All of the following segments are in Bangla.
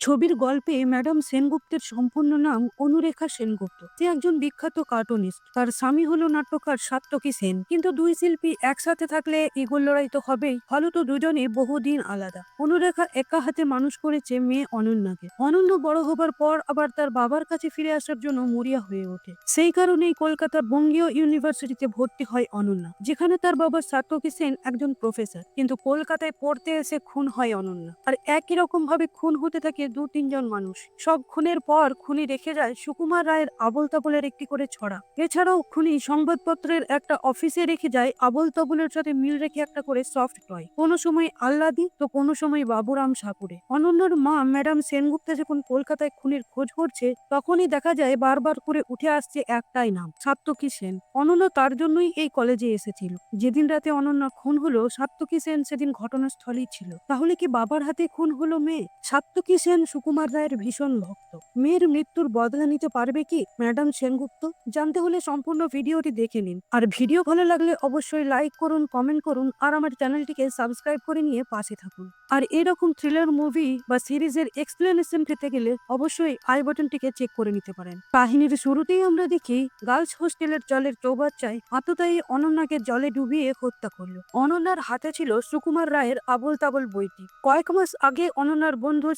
ছবির গল্পে ম্যাডাম সেনগুপ্তের সম্পূর্ণ নাম অনুরেখা সেনগুপ্ত। সে একজন বিখ্যাত কার্টুনিস্ট। তার স্বামী হলো নাট্যকার সাত্তকী সেন। কিন্তু দুই শিল্পী একসাথে থাকলে ইগোর লড়াই তো হবেই। ফলত দুজনে বহুদিন আলাদা। অনুরেখা একা হাতে মানুষ করেছে মেয়ে অনন্যাকে। অনন্য বড় হবার পর আবার তার বাবার কাছে ফিরে আসার জন্য মরিয়া হয়ে ওঠে। সেই কারণেই কলকাতার বঙ্গীয় ইউনিভার্সিটিতে ভর্তি হয় অনন্যা। যেখানে তার বাবা সাত্তকী সেন একজন প্রফেসর। কিন্তু কলকাতায় পড়তে এসে খুন হয় অনন্যা। আর একই রকম ভাবে খুন হতে থাকে দু তিনজন মানুষ। সব খুনের পর খুনি রেখে যায় সুকুমার রায়ের আবল তাবলের একটি করে ছড়া। এছাড়াও খুনি সংবাদপত্রের একটা অফিসে রেখে যায় আবল তাবলের সাথে মিল রেখে একটা করে সফট টয়। কোনো সময় আল্লাদি, তো কোনো সময় বাবুরাম সাপুরে। অনন্যর মা ম্যাডাম সেনগুপ্তা যখন কলকাতায় খুনের খোঁজ করছে, তখনই দেখা যায় বারবার করে উঠে আসছে একটাই নাম সাত্তকী সেন। অনন্য তার জন্যই এই কলেজে এসেছিল। যেদিন রাতে অনন্য খুন হলো সাত্তকী সেন সেদিন ঘটনাস্থলেই ছিল। তাহলে কি বাবার হাতে খুন হলো মেয়ে? সাত্তকী সেন সুকুমার রায়ের ভীষণ ভক্ত। মেয়ের মৃত্যুর বদলা নিতে পারবে কি? ম্যাডাম সেনগুপ্ত, জানতে হলে সম্পূর্ণ ভিডিওটি দেখে নিন। আর ভিডিও ভালো লাগলে অবশ্যই লাইক করুন, কমেন্ট করুন, আর আমার চ্যানেলটিকে সাবস্ক্রাইব করে নিয়ে পাশে থাকুন। আর এরকম থ্রিলার মুভি বা সিরিজের এক্সপ্লেনেশন পেতে গেলে অবশ্যই আই বাটনটিকে চেক করে নিতে পারেন। কাহিনীর শুরুতেই আমরা দেখি, গার্লস হোস্টেলের জলের চৌবাচ্চায় আততায়ী অনন্যাকে জলে ডুবিয়ে হত্যা করল। অনন্যার হাতে ছিল সুকুমার রায়ের আবল তাবল বইটি। কয়েক মাস আগে অনন্যার বন্ধু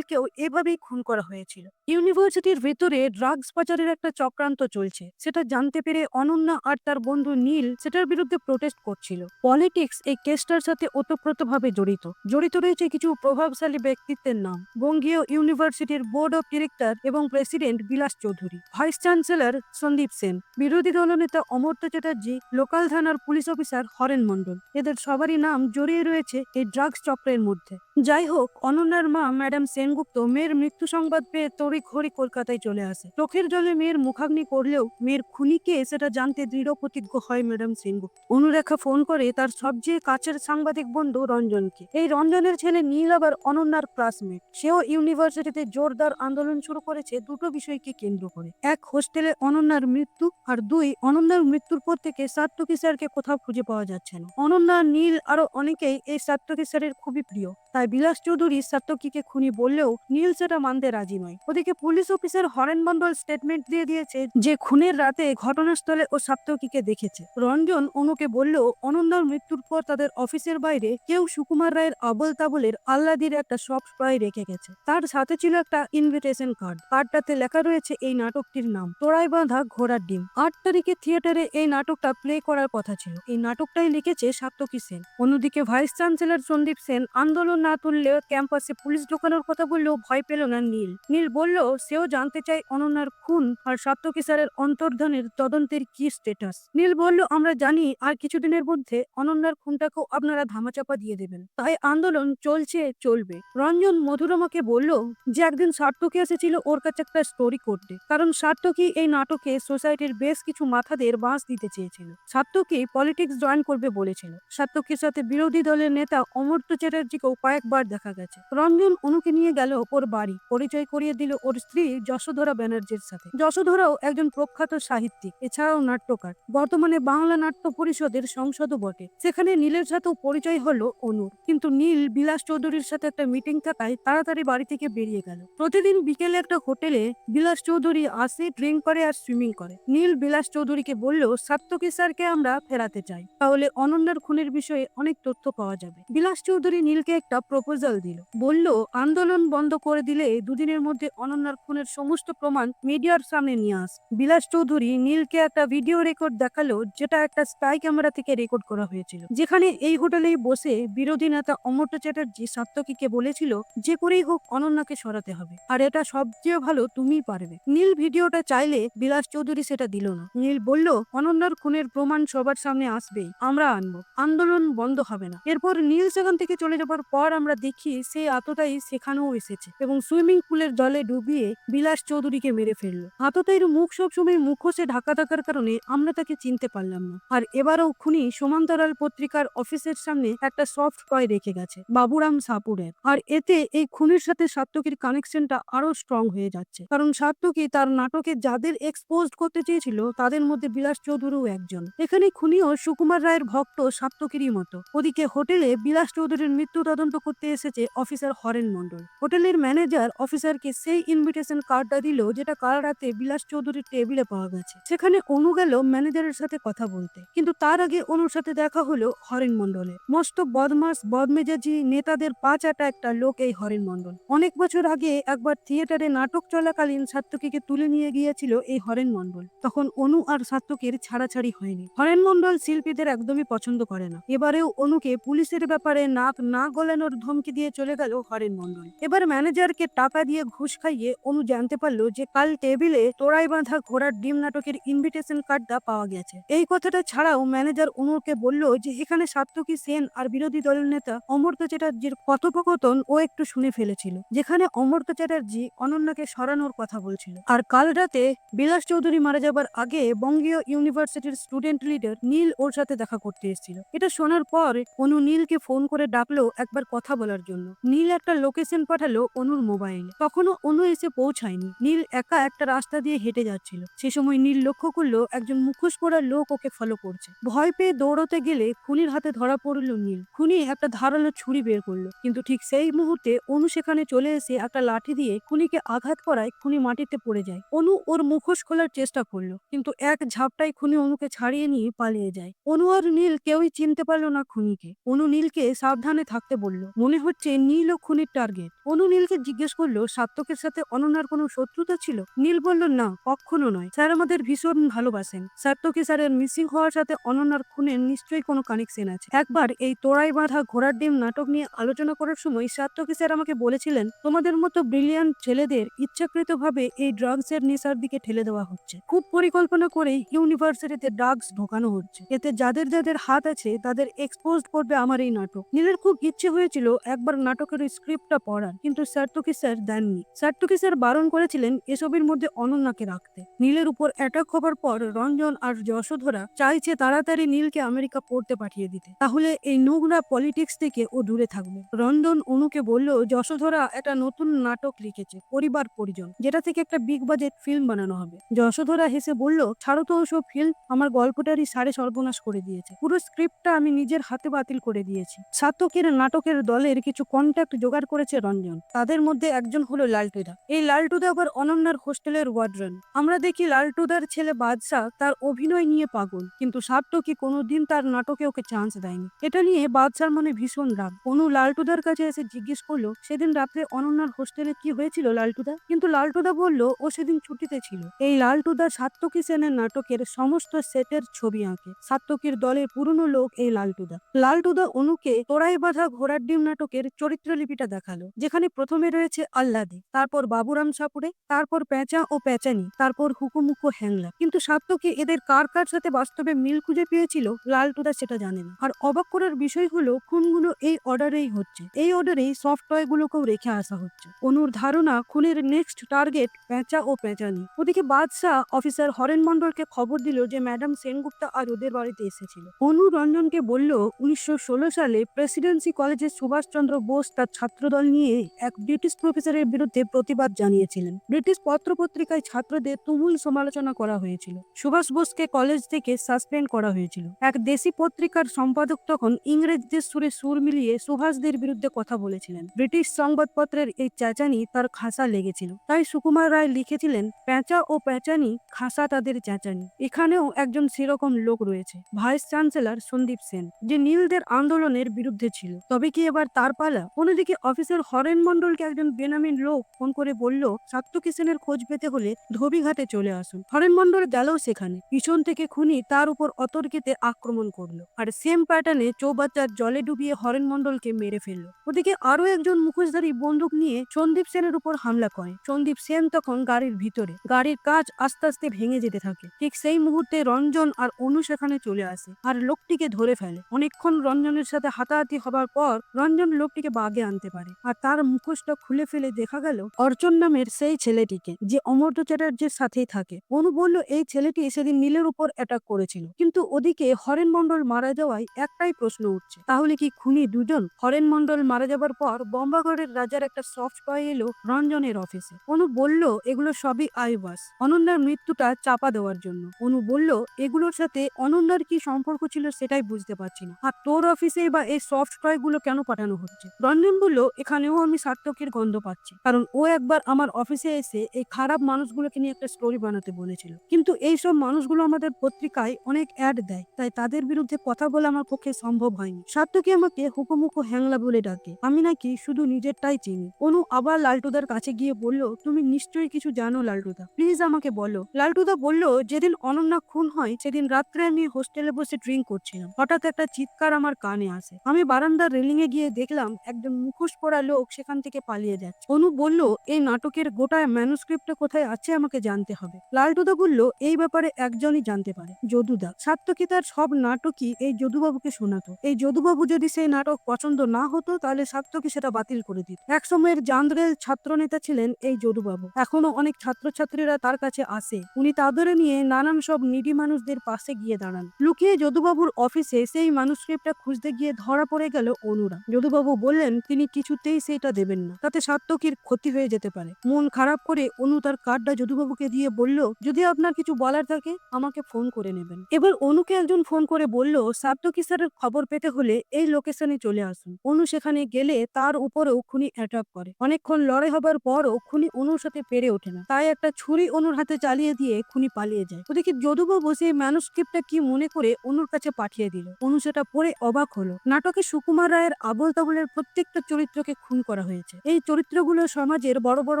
স্মাইলকেও এভাবেই খুন করা হয়েছিল। ইউনিভার্সিটির ভেতরে ড্রাগস পাচারের একটা চক্রান্ত চলছে। সেটা জানতে পেরে অনন্যা আর তার বন্ধু নীল সেটার বিরুদ্ধে প্রোটেস্ট করছিল। পলিটিক্স এই কেসটার সাথে ওতপ্রোতভাবে জড়িত। জড়িত রয়েছে কিছু প্রভাবশালী ব্যক্তিত্বের নাম। বঙ্গীয় ইউনিভার্সিটির বোর্ড অফ ডিরেক্টর এবং president Bilas Chowdhury. Vice chancellor Sandip Sen. বিরোধী দলনেতা অমর্ত্য চ্যাটার্জি, লোকাল থানার পুলিশ অফিসার হরেন মণ্ডল। এদের সবারই নাম জড়িয়ে রয়েছে এই ড্রাগস চক্রের মধ্যে। যাই হোক, অনন্যার মা ম্যাডাম সেনগুপ্ত মেয়ের মৃত্যু সংবাদ পেয়ে তড়ি ঘড়ি কলকাতায় চলে আসে। চোখের জলে মেয়ের মুখাগ্নি করলেও মেয়ের খুনিকে সেটা জানতে দৃঢ় প্রতিজ্ঞ হয় ম্যাডাম সেনগুপ্ত অনুরেখা ফোন করে তার সবচেয়ে কাছের সাংবাদিক বন্ধু রঞ্জনকে। এই রঞ্জনের ছেলে নীল আবার অনন্যার ক্লাসমেট সেও ইউনিভার্সিটিতে জোরদার আন্দোলন শুরু করেছে দুটো বিষয়কে কেন্দ্র করে। এক, হোস্টেলে অনন্যার মৃত্যু আর দুই, অনন্যার মৃত্যুর পর থেকে সাত্তকী স্যারকে কোথাও খুঁজে পাওয়া যাচ্ছে না। অনন্যা, নীল আরও অনেকেই এই সাত্তকী স্যারের খুবই প্রিয়। তাই বিলাস চৌধুরী সাত্তকীকে খুনি বললেও নীল সেটা মানতে রাজি নয়। ওদিকে police officer Haren Mondal statement দিয়ে দিয়েছে যে, খুনের রাতে ঘটনাস্থলে ও সাত্তকীকে দেখেছে। রঞ্জন অনুকে বললেও অনন্যার মৃত্যুর পর তাদের অফিসের বাইরে কেউ সুকুমার রায়ের আবল তাবলের আল্লাদির একটা সফট প্রায় রেখে গেছে। তার সাথে ছিল একটা ইনভিটেশন কার্ড কার্ডটাতে লেখা রয়েছে এই নাটকটির নাম, তোড়াই বাঁধা ঘোড়ার ডিম। আট তারিখে থিয়েটারে এই নাটকটা প্লে করার কথা ছিল। এই নাটকটাই লিখেছে সাত্তকী সেন। অন্যদিকে ভাইস চ্যান্সেলর সন্দীপ সেন আন্দোলন না তুললে ক্যাম্পাসে পুলিশ ঢোকানোর কথা বললেও ভয় পেল না নীল। নীল বলল, সেও জানতে চায় অনন্যার খুন আর সাত্তকী স্যারের অন্তর্ধানের তদন্তের কি স্টেটাস নীল বলল, আমরা জানি, আর কিছুদিনের মধ্যে অনন্যার খুনটাকেও আপনারা ধামাচাপা দিয়ে দেবেন। তাই আন্দোলন চলছে, চলবে। রঞ্জন মধুরমাকে বলল, যে একদিন সার্থকী এসেছিল, ওর কাছে একটা স্টোরি করতে। কারণ সার্থকী এই নাটকে সোসাইটির বেশ কিছু মাথাদের বাঁশ দিতে চেয়েছিল। সার্থকী পলিটিক্স জয়েন করবে বলেছিল। সার্থকীর সাথে বিরোধী দলের নেতা অমর্ত্য চ্যাটার্জিকেও কয়েকবার দেখা গেছে। রঞ্জন অনুকে নিয়ে গেল ওর বাড়ি। পরিচয় করিয়ে দিল ওর স্ত্রী যশোধরা ব্যানার্জির সাথে। যশোধরাও একজন প্রখ্যাত সাহিত্যিক, এছাড়াও নাট্যকার। বর্তমানে বাংলা নাট্য পরিষদের সংসদও বটে। সেখানে নীলের সাথেও পরিচয় হলো অনুর। কিন্তু নীল বিলাস চৌধুরীর সাথে একটা মিটিং থাকায় তাড়াতাড়ি বাড়ি থেকে বেরিয়ে গেল। প্রতিদিন বিকেলে একটা হোটেলে বিলাস চৌধুরী আসে ড্রিঙ্ক করে আর সুইমিং করে। নীল বিলাস চৌধুরীকে বলল সাত্তকী স্যারকে আমরা ফেরাতে চাই। তাহলে অনন্যার খুনের বিষয়ে অনেক তথ্য পাওয়া যাবে। বিলাস চৌধুরী নীলকে একটা প্রপোজাল দিল। বলল, আন্দোলন বন্ধ করে দিলে দুদিনের মধ্যে অনন্যার খুনের সমস্ত প্রমাণ মিডিয়ার সামনে নিয়ে আস। বিলাস চৌধুরী নীলকে একটা ভিডিও রেকর্ড দেখাল, যেটা একটা স্পাই ক্যামেরা থেকে রেকর্ড করা হয়েছিল। যেখানে এই হোটেলেই বসে বিরোধী নেতা অমর্ত্য চ্যাটার্জি সাত্তকীকে বলেছিল, যে করেই হোক অনন্যাকে সরাতে হবে। আর এটা সবচেয়ে ভালো তুমি পারবে। নীল ভিডিওটা চাইলে বিলাস চৌধুরী সেটা দিল না। নীল বলল, অনন্যার খুনের প্রমাণ সবার সামনে আসবেই। আমরা আনব। আন্দোলন বন্ধ হবে না। এরপর নীল সেখান থেকে চলে যাবার পর আমরা দেখি সে আততাই সেখানেও এসেছে এবং সুইমিং পুলের জলে ডুবিয়ে বিলাস চৌধুরীকে মেরে ফেলল। আততাইয়ের মুখ সবসময় মুখোশে ঢাকা থাকার কারণে আমরা তাকে চিনতে পারলাম না। আর এবারও খুনি সমান্তরাল পত্রিকার অফিসের সামনে একটা সফট টয় রেখে গেছে, বাবুরাম সাপুরের। আর এতে এই খুনির সাথে সাত্তকীর কানেকশনটা আরও স্ট্রং হয়ে যাচ্ছে। কারণ সাত্তকী তার নাটকে যাদের এক্সপোজ করতে চেয়েছিল, তাদের মধ্যে বিলাস চৌধুরীও একজন। এখানে খুনিও সুকুমার রায়ের ভক্ত সাত্তকীরই মতো। ওদিকে হোটেলে বিলাস চৌধুরীর মৃত্যু তদন্ত তদন্ত করতে এসেছে অফিসার হরেন মন্ডল হোটেলের ম্যানেজার অফিসারকে সেই ইনভিটেশন কার্ডটা দিল যেটা কাল রাতে বিলাস চৌধুরীর টেবিলে পাওয়া গেছে। সেখানে অনু গেল ম্যানেজারের সাথে কথা বলতে। কিন্তু তার আগে অনুর সাথে দেখা হলো হরেন মন্ডলের মস্ত বদমাস, বদমেজাজি নেতাদের পা চাটা একটা লোক এই হরেন মন্ডল অনেক বছর আগে একবার থিয়েটারে নাটক চলাকালীন সাত্তকীকে তুলে নিয়ে গিয়েছিল এই হরেন মন্ডল তখন অনু আর সাত্তকীর ছাড়াছাড়ি হয়নি। হরেন মন্ডল শিল্পীদের একদমই পছন্দ করে না। এবারেও অনুকে পুলিশের ব্যাপারে নাক না গলানোর ধমকি দিয়ে চলে গেল হরেন মন্ডল এবার ম্যানেজারকে টাকা দিয়ে ঘুষ খাইয়ে অনু জানতে পারল যে কাল টেবিলে তোড়াই বাঁধা ঘোড়ার ডিম নাটকের ইনভিটেশন কার্ডটা পাওয়া গেছে। এই কথাটা ছাড়াও ম্যানেজার অনুকে বলল যে এখানে সাত্তকী সেন আর বিরোধী দলের নেতা অমর্ত্য চ্যাটার্জির কথোপকথন ও একটু শুনে ফেলেছিল, যেখানে অমর্ত্য চ্যাটার্জি অনন্যাকে সরানোর কথা বলছিল। আর কাল রাতে বিলাস চৌধুরী মারা যাবার আগে বঙ্গীয় ইউনিভার্সিটির স্টুডেন্ট লিডার নীল ওর সাথে দেখা করতে এসেছিল। এটা শোনার পর অনু নীলকে ফোন করে ডাকলো একবার কথা বলার জন্য। নীল একটা লোকেশন পাঠালো অনুর মোবাইলে তখনও অনু এসে পৌঁছায়নি। নীল একা একটা রাস্তা দিয়ে হেঁটে যাচ্ছিল। সে সময় নীল লক্ষ্য করল একজন মুখোশ পরা লোক ওকে ফলো করছে। ভয় পেয়ে দৌড়তে গেলে খুনির হাতে ধরা পড়ল নীল। খুনি একটা ধারালো ছুরি বের করল। কিন্তু ঠিক সেই মুহূর্তে অনু সেখানে চলে এসে একটা লাঠি দিয়ে খুনিকে আঘাত করায় খুনি মাটিতে পড়ে যায়। অনু ওর মুখোশ খোলার চেষ্টা করল, কিন্তু এক ঝাপটায় খুনি অনুকে ছাড়িয়ে নিয়ে পালিয়ে যায়। অনু আর নীল কেউই চিনতে পারল না খুনিকে। অনু নীলকে সাবধানে থাকতে বলল মনে হচ্ছে নীল ও খুনির টার্গেট অনু নীলকে জিজ্ঞেস করল সাত্তকের সাথে অনন্যার কোনো শত্রুতা ছিল? নীল বলল, না, কখনো নয়। স্যার আমাদের ভীষণ ভালোবাসেন। সাত্তকি স্যারের মিসিং হওয়ার সাথে অনন্যার খুনের নিশ্চয়ই কোনো কানেকশন আছে। একবার এই তোড়াই বাঁধা ঘোড়ার ডিম নাটক নিয়ে আলোচনা করার সময় সাত্তকি স্যার আমাকে বলেছিলেন, তোমাদের মতো ব্রিলিয়ান্ট ছেলেদের ইচ্ছাকৃতভাবে এই ড্রাগসের নেশার দিকে ঠেলে দেওয়া হচ্ছে। খুব পরিকল্পনা করেই ইউনিভার্সিটিতে ড্রাগস ঢোকানো হচ্ছে। এতে যাদের যাদের হাত আছে, তাদের এক্সপোজ করবে আমার এই নাটক। নীলের খুব ইচ্ছে হয়েছিল একবার নাটকের স্ক্রিপ্টটা পড়ার কিন্তু সার্তকি স্যার দেননি। সার্তকি স্যার বারণ করেছিলেন এসবের মধ্যে অনন্যাকে রাখতে? নীলের উপর অ্যাটাক হবার পর রঞ্জন আর যশোধরা চাইছে তাড়াতাড়ি নীলকে আমেরিকা পড়তে পাঠিয়ে দিতে। তাহলে এই নোংরা পলিটিক্স থেকে ও দূরে থাকবে। রঞ্জন অনুকে বলল, যশোধরা একটা নতুন নাটক লিখেছে, পরিবার পরিজন, যেটা থেকে একটা বিগ বাজেট ফিল্ম বানানো হবে। যশোধরা হেসে বলল, ছাড়ো তো ওসব ফিল্ম আমার গল্পটারই সাড়ে সর্বনাশ করে দিয়েছে। পুরো স্ক্রিপ্টটা আমি নিজের হাতে বাতিল করে দিয়েছি। সাতকের নাটকের দলের কিছু কন্ট্যাক্ট জোগাড় করেছে রঞ্জন। তাদের মধ্যে একজন হলো লালটুদা। এই লালটুদা আবার অনন্যার হোস্টেলের ওয়ার্ড্রন। আমরা দেখি লালটুদার ছেলে বাদশাহ তার অভিনয় নিয়ে পাগল, কিন্তু সাত্তকি কোনোদিন তার নাটকে ওকে চান্স দেয়নি। এটা নিয়ে বাদশার মনে ভীষণ রাগ। অনু লালটুদার কাছে এসে জিজ্ঞেস করল, সেদিন রাত্রে অনন্যার হোস্টেলে কি হয়েছিল লালটুদা? কিন্তু লালটুদা বলল, ও সেদিন ছুটিতে ছিল। এই লালটুদা সাত্তকি সেনের নাটকের সমস্ত সেটের ছবি আঁকে। সাত্তকির দলের পুরনো লোক এই লালটুদা। লালটুদা অনুকে তোড়াই বাঁধা ঘোড়ার ডিম নাটকের চরিত্রলিপিটা দেখাল, যেখানে প্রথমে রয়েছে আল্লাদি তারপর বাবুরাম সাপুড়ে, তারপর প্যাঁচা ও প্যাঁচানি তারপর হুকুমুকু হ্যাংলা। কিন্তু সাত্তকি এদের কার কার সাথে বাস্তবে মিল খুঁজে পেয়েছিল, লালটুদা সেটা জানে না। আর অবাক করার বিষয় হলো, খুনগুলো এই অর্ডারেই হচ্ছে। এই অর্ডারেই সফট টয় গুলোকেও রেখে আসা হচ্ছে। অনুর ধারণা, খুনের নেক্সট টার্গেট প্যাঁচা ও প্যাঁচানি ওদিকে বাদশাহ অফিসার হরেন মন্ডলকে খবর দিল যে ম্যাডাম সেনগুপ্তা আর ওদের বাড়িতে এসেছিল। অনু রঞ্জনকে বলল, উনিশশো ষোলো সালে প্রেসিডেন্সি কলেজের সুভাষচন্দ্র বোস তার ছাত্রদল নিয়ে এক ব্রিটিশ প্রফেসরের বিরুদ্ধে প্রতিবাদ জানিয়েছিলেন। ব্রিটিশ পত্রপত্রিকায় ছাত্রদের তুমুল সমালোচনা করা হয়েছিল। সুভাষ বোসকে কলেজ থেকে সাসপেন্ড করা হয়েছিল। এক দেশি পত্রিকার সম্পাদক তখন ইংরেজদের সুরে সুর মিলিয়ে সুভাষদের বিরুদ্ধে কথা বলেছিলেন। ব্রিটিশ সংবাদপত্রের এই চেঁচানি তার খাসা লেগেছিল। তাই সুকুমার রায় লিখেছিলেন, প্যাঁচা ও প্যাঁচানি খাসা তাদের চেঁচানি। এখানেও একজন সেরকম লোক রয়েছে, ভাইস চ্যান্সেলর সন্দীপ সেন, যে নীলদের আন্দোলনের বিরুদ্ধে ছিল। তবে কি এবার তার পালা। অন্যদিকে অফিসার হরেন মন্ডলকে একজন বেনামিন লোক ফোন করে বলল সাত্তকি সেনের খোঁজ পেতে হলে ধোবিঘাটে চলে আসুন। হরেন মন্ডল গেল সেখানে। পিছন থেকে খুনি তার উপর অতর্কিতে আক্রমণ করল আর সেম প্যাটার্নে চৌবাচ্চার জলে ডুবিয়ে হরেন মন্ডলকে মেরে ফেলল। ওদিকে আরও একজন মুখোশধারী বন্দুক নিয়ে সন্দীপ সেনের উপর হামলা করে। সন্দীপ সেন তখন গাড়ির ভিতরে। গাড়ির কাজ আস্তে আস্তে ভেঙে যেতে থাকে। ঠিক সেই মুহূর্তে রঞ্জন আর অনু সেখানে চলে আসে আর লোকটিকে ধরে ফেলে। অনেকক্ষণ রঞ্জনের সাথে হাতাহাতি হবার পর রঞ্জন লোকটিকে বাগে আনতে পারে। আর তার মুখোশটা খুলে ফেলে দেখা গেল অর্চন নামের সেই ছেলেটিকে, যে অমর্ত্য চ্যাটার্জির সাথেই থাকে। অনু বলল, এই ছেলেটি সেদিন নীলের উপর অ্যাটাক করেছিল। কিন্তু ওদিকে হরেন মন্ডল মারা যাওয়ায় একটাই প্রশ্ন উঠছে, তাহলে কি খুনি দুজন? হরেন মন্ডল মারা যাবার পর বম্বাগড়ের রাজার একটা সফট টয় এলো রঞ্জনের অফিসে অনু বলল, এগুলো সবই আইবাস অনন্যার মৃত্যুটা চাপা দেওয়ার জন্য। অনু বলল, এগুলোর সাথে অনন্যার কি সম্পর্ক ছিল সেটাই বুঝতে পারছি না। আর তোর অফিসে বা এই সফট টয়গুলো কেন পাঠানো হচ্ছে। রঞ্জন বলল, এখানেও আমি সার্থকের গন্ধ পাচ্ছি। কারণ ও একবার আমার অফিসে এসে এই খারাপ মানুষগুলোকে নিয়ে একটা স্টোরি বানাতে বলেছিল। কিন্তু এইসব মানুষগুলো আমাদের পত্রিকায় অনেক অ্যাড দেয়। তাই তাদের বিরুদ্ধে কথা বলা আমার পক্ষে সম্ভব হয়নি। সার্থকী আমাকে হুকোমুকো হ্যাংলা বলে ডাকে। আমি নাকি শুধু নিজেরটাই চিনি। অনু আবার লালটুদার কাছে গিয়ে বলল, তুমি নিশ্চয়ই কিছু জানো লালটুদা? প্লিজ আমাকে বলো। লালটুদা বলল, যেদিন অনন্যা খুন হয়, সেদিন রাত্রে আমি হোস্টেলে বসে ড্রিঙ্ক করছিলাম। হঠাৎ একটা চিৎকার আমার কানে আসে। আমি বারান্দার রেলিং এ গিয়ে দেখলাম একজন মুখোশ পরা লোক সেখান থেকে পালিয়ে যাচ্ছে। অনু বলল, এই নাটকের গোটা ম্যানুস্ক্রিপ্টটা কোথায় আছে আমাকে জানতে হবে। লালটুদা বলল, এই ব্যাপারে একজনই জানতে পারে, যদুদা। সাত্তকী তার সব নাটকই এই যদুবাবুকে শোনাতো। এই যদুবাবু যদি সেই নাটক পছন্দ না হতো, তাহলে সাত্তকী সেটা বাতিল করে দিত। একসময়ের জান্দ্রেল ছাত্র নেতা ছিলেন এই যদুবাবু। এখনও অনেক ছাত্রছাত্রীরা তার কাছে আসে। উনি তাদের নিয়ে নানান সব নিডি মানুষদের পাশে গিয়ে দাঁড়ান। লুকিয়ে যদুবাবুর অফিসে সেই মানুষক্রিপ্টটা খুঁজতে গিয়ে ধরা পড়ে গেল অনুরা। যদুবাবু বললেন, তিনি কিছুতেই সেইটা দেবেন না। তাতে সাত্তকীর ক্ষতি হয়ে যেতে পারে। মন খারাপ করে অনু তার কার্ডটা যদুবাবুকে দিয়ে বলল, যদি আপনার কিছু বলার থাকে, আমাকে ফোন করে নেবেন। এবার অনুকে একজন ফোন করে বলল সাত্তকী স্যারের খবর পেতে হলে এই লোকেশনে চলে আসুন। অনু সেখানে গেলে তার উপরেও খুনি অ্যাটাক করে। অনেকক্ষণ লড়াই হবার পরও খুনি অনুর সাথে পেরে ওঠে না। তাই একটা ছুরি অনুর হাতে চালিয়ে দিয়ে খুনি পালিয়ে যায়। ওদিকে যদুবাবু সেই ম্যানুস্ক্রিপ্টটা কি মনে করে অনুর কাছে পাঠিয়ে দিল। অনু সেটা পড়ে অবাক হলো। নাটকে সুকুমার রায়ের আবল তাবলের প্রত্যেকটা চরিত্রকে খুন করা হয়েছে। এই চরিত্রগুলো সমাজের বড় বড়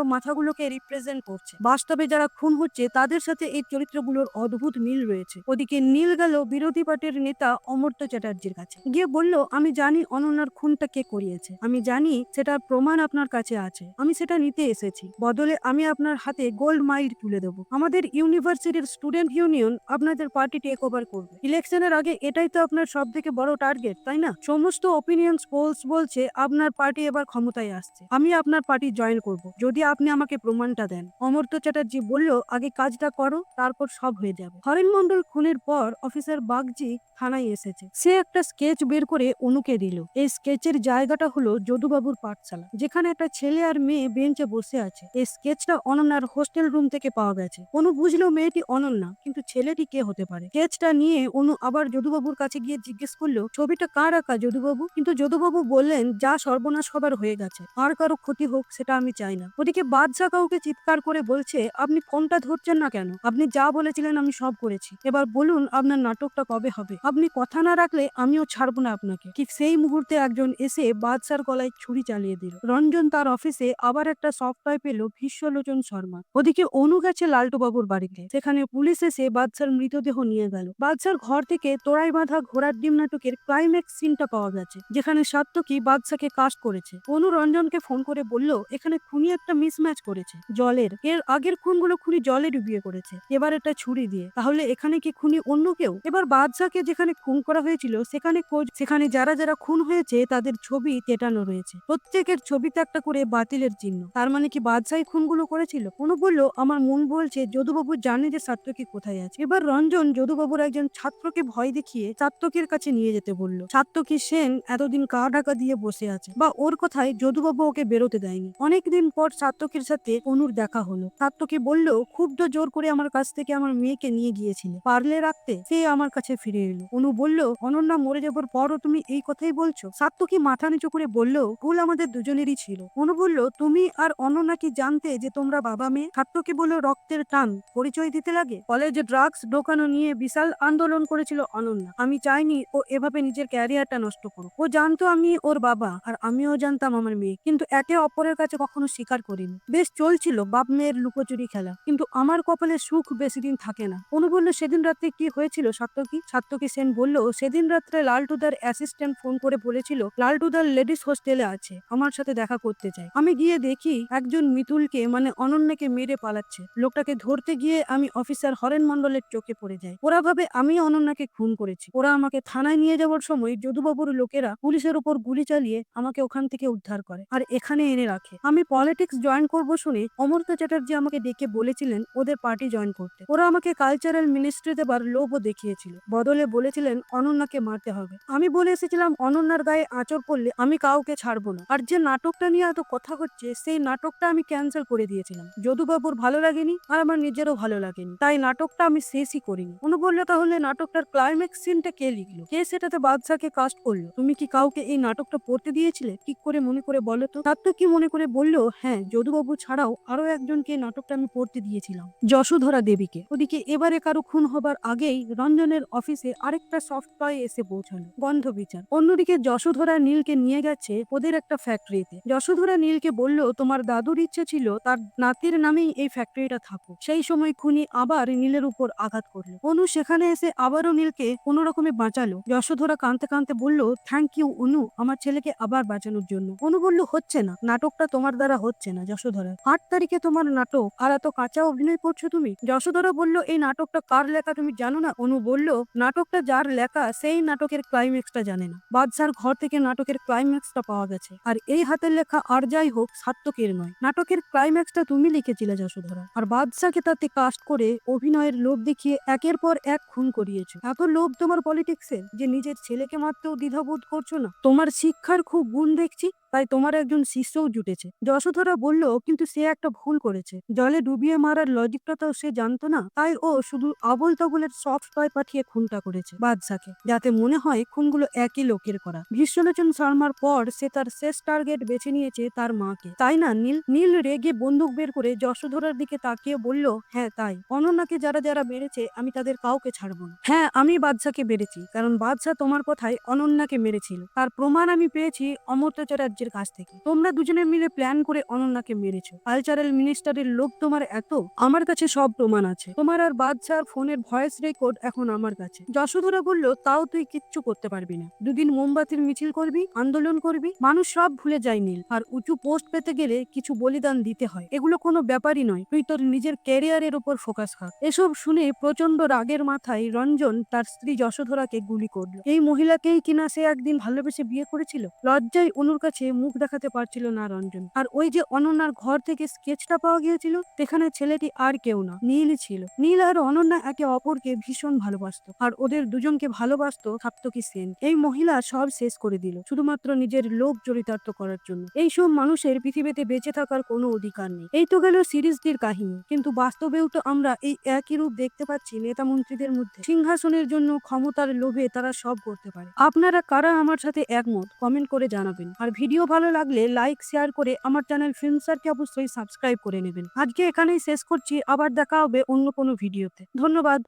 মাথাগুলোকে রিপ্রেজেন্ট করছে। বাস্তবে যারা খুন হচ্ছে, তাদের সাথে এই চরিত্রগুলোর অদ্ভুত মিল রয়েছে। ওদিকে নীল গেল বিরোধী পার্টির নেতা অমর্ত্য চ্যাটার্জির কাছে। গিয়ে বলল, আমি জানি অনন্যার খুনটা কে করিয়েছে। আমি জানি সেটার প্রমাণ আপনার কাছে আছে। আমি সেটা নিতে এসেছি। বদলে আমি আপনার হাতে গোল্ড মাইল তুলে দেবো। আমাদের ইউনিভার্সিটির স্টুডেন্ট ইউনিয়ন আপনাদের পার্টি টেক ওভার করবে। ইলেকশনের আগে এটাই তো আপনার সব থেকে বড় টার্গেট তাই না? সমস্ত ওপিনিয়ন পোলস বলছে, আপনার পার্টি এবার ক্ষমতায় আসছে। আমি আপনার পার্টি জয়েন করব। যদি আপনি আমাকে প্রমাণটা দেন। অমর্ত্য চ্যাটার্জি বলল, আগে কাজটা করো, তারপর সব হয়ে যাবে। হরেন মন্ডল খুনের পর অফিসার বাগজি থানায় এসেছে। সে একটা স্কেচ বের করে অনুকে দিল। এই স্কেচের জায়গাটা হলো যদুবাবুর পাঠশালা, যেখানে একটা ছেলে আর মেয়ে বেঞ্চে বসে আছে। এই স্কেচটা অনন্যার হোস্টেল রুম থেকে পাওয়া গেছে। অনু বুঝলো মেয়েটি অনন্যা, কিন্তু ছেলেটি কে হতে পারে? স্কেচটা নিয়ে অনু আবার যদুবাবুর কাছে গিয়ে জিজ্ঞেস করল, ছবিটা কার আঁকা যদুবাবু? কিন্তু যদুবাবু বললেন, যা সর্বনাশ হবার হয়ে গেছে। আর কারও ক্ষতি হোক, সেটা আমি চাই না। ওদিকে বাদশা কাউকে চিৎকার করে বলছে, আপনি ফোনটা ধরছেন না কেন? আপনি যা বলেছিলেন আমি সব করেছি। এবার বলুন, আপনার নাটকটা কবে হবে? আপনি কথা না রাখলে আমিও ছাড়বো না আপনাকে। ঠিক সেই মুহূর্তে একজন এসে বাদশার গলায় ছুরি চালিয়ে দিল। রঞ্জন তার অফিসে আবার একটা সফটওয়্যার পেল ভীষ্মলোচন শর্মা। ওদিকে অনু গেছে লালটু বাবুর বাড়িতে। সেখানে পুলিশ এসে বাদশার মৃতদেহ নিয়ে গেল। বাদশার ঘর থেকে তোড়াই বাঁধা ঘোড়ার ডিম নাটকের ক্লাইম্যাক্স সিনটা পাওয়া গেছে, যেখানে সাত্তকী বাদশাকে কাস্ট করেছে? অনু রঞ্জনকে ফোন করে বলল, এখানে খুনি একটা মিসম্যাচ করেছে। জলের। এর আগের খুনগুলো খুনি জলে ডুবিয়ে করেছে। এবার একটা ছুরি দিয়ে। তাহলে এখানে কি খুনি অন্য কেউ? এবার বাদশাকে যেখানে খুন করা হয়েছিল, সেখানে সেখানে যারা যারা খুন হয়েছে, তাদের ছবি তেটানো রয়েছে। প্রত্যেকের ছবিতে একটা করে বাতিলের চিহ্ন। তার মানে কি বাদশাহী খুনগুলো করেছিল? অনু বলল, আমার মন বলছে, যদুবাবু জানে যে সাত্তকী কোথায় আছে। এবার রঞ্জন যদুবাবুর একজন ছাত্রকে ভয় দেখিয়ে সাত্তকীর কাছে নিয়ে যেতে বলল। সাত্তকী সেন এতদিন কা ঢাকা দিয়ে বসে আছে। বা ওর কথায় যদুবাবু ওকে বেরোতে দেয়নি। অনেকদিন পর সার্থকের সাথে অনুর দেখা হলো। সাত্তকী বলল, ক্ষুব্ধ জোর করে আমার কাছ থেকে আমার মেয়েকে নিয়ে গিয়েছিল। পারলে রাখতে সে আমার কাছে ফিরে এলো। অনু বলল, অনন্যা মরে যাবার পরও তুমি এই কথাই বলছো? সাত্তকী মাথা নিচু করে বলল, ভুল আমাদের দুজনেরই ছিল। অনু বলল, তুমি আর অনন্যা কি জানতে যে তোমরা বাবা মেয়ে? সাত্তকী বলল, রক্তের টান। পরিচয় দিতে লাগে? কলেজে ড্রাগস ঢোকানো নিয়ে বিশাল আন্দোলন করেছিল অনন্যা। আমি চাইনি ও এভাবে নিজের ক্যারিয়ারটা নষ্ট করুক। ও জানতো আমি ওর বাবা আর আমিও জানতাম আমার মেয়ে। কিন্তু একে অপরের কাছে কখনো স্বীকার করিনি। বেশ চলছিল বাপ মেয়ের লুকোচুরি খেলা। কিন্তু আমার কপালে সুখ বেশি দিন থাকে না। অনু বলল, সেদিন রাত্রে কি হয়েছিল? সাত্তকী সাত্তকী সেন বলল, সেদিন রাত্রে লালটুদার অ্যাসিস্ট্যান্ট ফোন করে বলেছিল, লালটুদার লেডিস হোস্টেলে আছে, আমার সাথে দেখা করতে চাই। আমি গিয়ে দেখি একজন মিতুলকে মানে অনন্যাকে মেরে পালাচ্ছে। লোকটাকে ধরতে গিয়ে আমি অফিসার হরেন মন্ডলের চোখে পড়ে যাই। ওরা ভাবে আমি অনন্যাকে খুন করেছি। ওরা আমাকে থানায় নিয়ে যাওয়ার সময় যদুবাবুর লোকেরা পুলিশের উপর গুলি চালিয়ে আমাকে ওখান থেকে উদ্ধার করে আর এখানে এনে রাখে। আমি পলিটিক্স জয়েন করব শুনে অমর্ত্য চ্যাটার্জি আমাকে ডেকে বলেছিলেন ওদের পার্টি জয়েন করতে। ওরা আমাকে কালচারাল মিনিস্ট্রি দেবার লোভও দেখিয়েছিল। বদলে বলেছিলেন অনন্যাকে মারতে হবে। আমি বলে এসেছিলাম, অনন্যার গায়ে আঁচড় পড়লে আমি কাউকে ছাড়বো না। আর যে নাটকটা নিয়ে এত কথা হচ্ছে, সেই নাটকটা আমি ক্যান্সেল করে দিয়েছিলাম। যদুবাবুর ভালো লাগেনি আর আমার নিজেরও ভালো লাগেনি। তাই নাটকটা আমি শেষই করিনি। অনু বলল, তাহলে নাটকটার ক্লাইম্যাক্স সিনটা কে লিখলো? কে সেটাতে বাদশাকে কাস্ট করল? তুমি কি কাউকে এই নাটকটা পড়তে দিয়েছিলে? ঠিক করে মনে করে বলো তো। তার কি মনে করে বলল? হ্যাঁ যদুবাবু ছাড়াও আরও একজনকে নাটকটা আমি পড়তে দিয়েছিলাম, যশোধরা দেবীকে। ওদিকে এবারে কারও খুন হবার আগেই রঞ্জনের অফিসে আরেকটা সফট টয় এসে পৌঁছালো, গন্ধ বিচার। অন্যদিকে যশোধরা নীলকে নিয়ে গেছে ওদের একটা ফ্যাক্টরিতে। যশোধরা নীলকে বলল, তোমার দাদুর ইচ্ছে ছিল তার নাতির নামেই এই ফ্যাক্টরিটা থাকুক সেই সময় খুনি আবার নীলের উপর আঘাত করল। অনু সেখানে এসে আবারও নীলকে কোনো রকমে বাঁচালো। যশোধরা কাঁদতে কাঁদতে বলল, থ্যাংক ইউ অনু আমার ছেলেকে আবার বাঁচানোর জন্য। অনু বলল হচ্ছে না। নাটকটা তোমার দ্বারা হচ্ছে না, যশোধরা। আট তারিখে তোমার নাটক। আর এত কাঁচা অভিনয় করছ তুমি? যশোধরা বলল, এই নাটকটা কার লেখা তুমি জানো না? অনু বলল নাটকটা যার লেখা, সেই নাটকের ক্লাইম্যাক্সটা জানে না। বাদশার ঘর থেকে নাটকের ক্লাইম্যাক্সটা পাওয়া গেছে। আর এই হাতের লেখা আর যাই হোক, সার্থকের নয়। নাটকের ক্লাইম্যাক্সটা তুমি লিখেছিলে যশোধরা। আর বাদশাকে তাতে কাস্ট করে অভিনয়ের লোভ দেখিয়ে একের পর এক খুন করিয়েছো। এত লোভ তোমার পলিটিক্সে যে নিজের ছেলেকে মারতেও দ্বিধাবোধ করছ না? তোমার শিক্ষার খুব গুণ দেখছি, তাই তোমার একজন শিষ্যও জুটেছে। যশোধরা বলল, কিন্তু সে একটা ভুল করেছে। জলে ডুবিয়ে মারার লজিকটা তো সে জানতো না, তাই ও শুধু আবল তাবলের সফট টয় পাঠিয়ে খুনটা করেছে বাদশাকে, যাতে মনে হয় খুনগুলো একই লোকের করা। ভীষ্মলোচন শর্মার পর সে তার শেষ টার্গেট বেছে নিয়েছে তার মাকে। তাই না, নীল? নীল রেগে বন্দুক বের করে যশোধরার দিকে তাকিয়ে বলল হ্যাঁ তাই। অনন্যাকে যারা যারা মেরেছে, আমি তাদের কাউকে ছাড়বো না। হ্যাঁ আমি বাদশাকে মেরেছি, কারণ বাদশা তোমার কথায় অনন্যাকে মেরেছিল। তার প্রমাণ আমি পেয়েছি অমর্ত্য চ্যাটার্জির কাছ থেকে। তোমরা দুজনে মিলে প্ল্যান করে অনন্যাকে মেরেছো। কালচারাল মিনিস্টারের লোক তোমার এত? আমার কাছে সব প্রমাণ আছে। তোমার আর বাদশার ফোনের ভয়েস রেকর্ড এখন আমার কাছে। যশোধরা বলল, তাও তুই কিচ্ছু করতে পারবি না। দুদিন মোমবাতির মিছিল করবি, আন্দোলন করবি, মানুষ সব ভুলে যায় নীল। আর উঁচু পোস্ট পেতে গেলে কিছু বলিদান দিতে হয়। এগুলো কোনো ব্যাপারই নয়। তুই তোর নিজের ক্যারিয়ারের উপর ফোকাস কর। এসব শুনে প্রচণ্ড রাগের মাথায় রঞ্জন তার স্ত্রী যশোধরাকে গুলি করল। এই মহিলাকেই কিনা সে একদিন ভালোবেসে বিয়ে করেছিল, লজ্জায় অনুর কাছে মুখ দেখাতে পারছিল না রঞ্জন। আর ওই যে অনন্যার ঘর থেকে স্কেচটা পাওয়া গিয়েছিল, সেখানে ছেলেটি আর কেউ না নীলই ছিল। নীল আর অনন্যা একে অপরকে ভীষণ ভালোবাসতো, আর ওদের দুজনকে ভালোবাসতো সাপ্তকী সেন। এই মহিলা সব শেষ করে দিল, শুধুমাত্র নিজের লোভ চরিতার্থ করার জন্য। এইসব মানুষের পৃথিবীতে বেঁচে থাকার কোনো অধিকার নেই। এই তো গেল সিরিজটির কাহিনী, কিন্তু বাস্তবেও তো আমরা এই একই রূপ দেখতে পাচ্ছি নেতা মন্ত্রীদের মধ্যে। সিংহাসনের জন্য ক্ষমতার লোভে তারা সব করতে পারে। আপনারা কারা আমার সাথে একমত কমেন্ট করে জানাবেন। আর ভিডিও ভালো লাগলে লাইক শেয়ার করে আমার চ্যানেল ফিল্মসারকে অবশ্যই সাবস্ক্রাইব করে নেবেন। আজকে এখানেই শেষ করছি, আবার দেখা হবে অন্য কোনো ভিডিওতে ধন্যবাদ।